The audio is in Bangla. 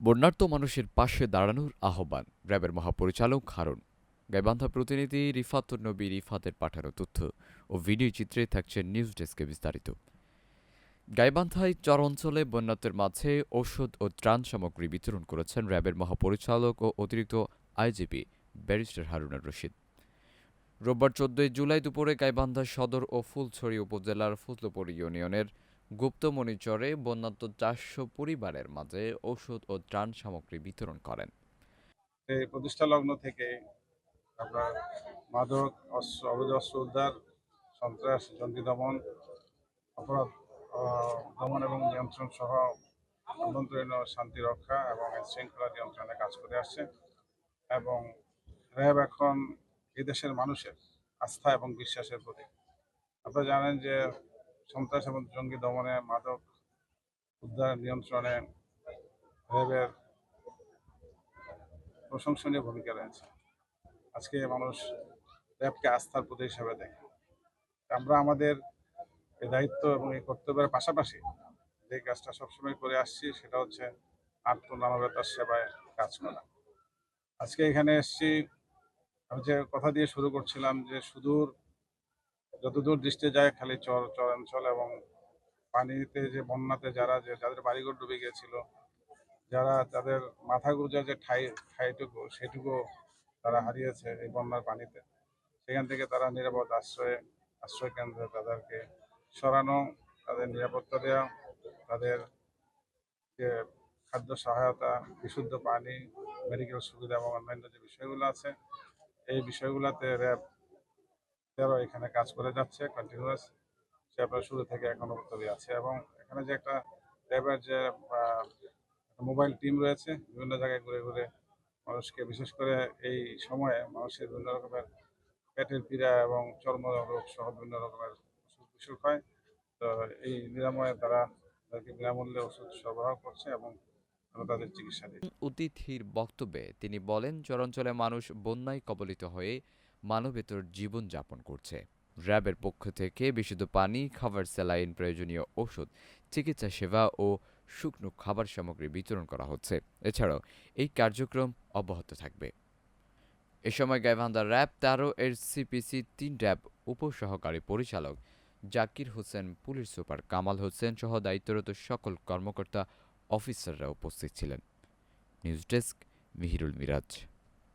বন্যার্ত মানুষের পাশে দাঁড়ানোর আহ্বান র্যাবের মহাপরিচালক হারুন। গাইবান্ধা প্রতিনিধি রিফাতুর নবী রিফাতের পাঠানো তথ্য ও ভিডিও চিত্রে থাকছে নিউজ ডেস্কে বিস্তারিত। গাইবান্ধায় চর অঞ্চলে বন্যার্তের মাঝে ওষুধ ও ত্রাণ সামগ্রী বিতরণ করেছেন র্যাবের মহাপরিচালক ও অতিরিক্ত আইজিপি ব্যারিস্টার হারুনার রশিদ। রোববার চোদ্দই জুলাই দুপুরে গাইবান্ধা সদর ও ফুলছড়ি উপজেলার ফুলপুর ইউনিয়নের গুপ্তমণিচরে বন্যাত্ম চারশো পরিবারের মাঝে ওষুধ ও ত্রাণ সামগ্রী বিতরণ করেন। প্রতিষ্ঠা লগ্ন থেকে আপনার মাদক, অস্ত্র, অবৈধ অস্ত্র উদ্ধার, সন্ত্রাস জঙ্গি দমন, অপরাধ দমন এবং নিয়ন্ত্রণ সহ অভ্যন্তরীণ শান্তি রক্ষা এবং শৃঙ্খলা নিয়ন্ত্রণে কাজ করে আসছে এবং র্যাব এখন এদেশের মানুষের আস্থা এবং বিশ্বাসের প্রতীক। আপনারা জানেন যে সন্ত্রাস এবং জঙ্গি দমনে মাদক উদ্ধার নিয়ন্ত্রণে র্যাবের প্রশংসনীয় ভূমিকা রয়েছে। আজকে মানুষ র্যাবকে আস্থার প্রতীক হিসাবে দেখে। আমরা আমাদের এই দায়িত্ব এবং এই কর্তব্যের পাশাপাশি যে কাজটা সবসময় করে আসছি সেটা হচ্ছে আত্ম মানবতার সেবায় কাজ করা। আজকে এখানে এসছি। আমি যে কথা দিয়ে শুরু করছিলাম যে সুদূর যতদূর দৃষ্টি যায় খালি চর চরাঞ্চল এবং পানিতে যে বন্যাতে যারা যে যাদের বাড়িঘর ডুবে গিয়েছিল, যারা তাদের মাথা গুঁজার যে ঠাই, ঠাইটুকু, সেটুকু তারা হারিয়েছে এই বন্যার পানিতে। সেখান থেকে তারা নিরাপদ আশ্রয়ে, আশ্রয় কেন্দ্রে তাদেরকে সরানো, তাদের নিরাপত্তা দেওয়া, তাদের যে খাদ্য সহায়তা, বিশুদ্ধ পানি মেডিকেল সুবিধা এবং অন্যান্য যে বিষয়গুলো আছে, এই বিষয়গুলোতে র্যাব তেরো এখানে কাজ করে যাচ্ছে কন্টিনিউয়াস সে আপনার শুরু থেকে এখনও পর্যন্ত আছে এবং এখানে যে একটা র্যাবের যে মোবাইল টিম রয়েছে, বিভিন্ন জায়গায় ঘুরে ঘুরে মানুষকে বিশেষ করে এই সময়ে মানুষের বিভিন্ন রকমের পেটের পীড়া এবং চর্ম রোগ সহ বিভিন্ন রকমের অসুখ বিসুখ হয়। তো এই নিরাময়ে তারা তাদেরকে বিনামূল্যে ওষুধ সরবরাহ করছে এবং তাদের চিকিৎসা অতিথির বক্তব্যে তিনি বলেন চরাঞ্চলে মানুষ বন্যায় কবলিত হয়ে মানবেতর জীবন যাপন করছে। র্যাবের পক্ষ থেকে বিশুদ্ধ পানি, খাবার, স্যালাইন, প্রয়োজনীয় ওষুধ চিকিৎসা সেবা ও শুকনো খাবার সামগ্রী বিতরণ করা হচ্ছে। এছাড়াও এই কার্যক্রম অব্যাহত থাকবে। এ সময় গাইবান্ধা র্যাব তেরো এর সিপিসি তিন র্যাব উপসহকারী পরিচালক জাকির হোসেন, পুলিশ সুপার কামাল হোসেন সহ দায়িত্বরত সকল কর্মকর্তা অফিসাররা উপস্থিত ছিলেন। News desk, Mihirul Miraj.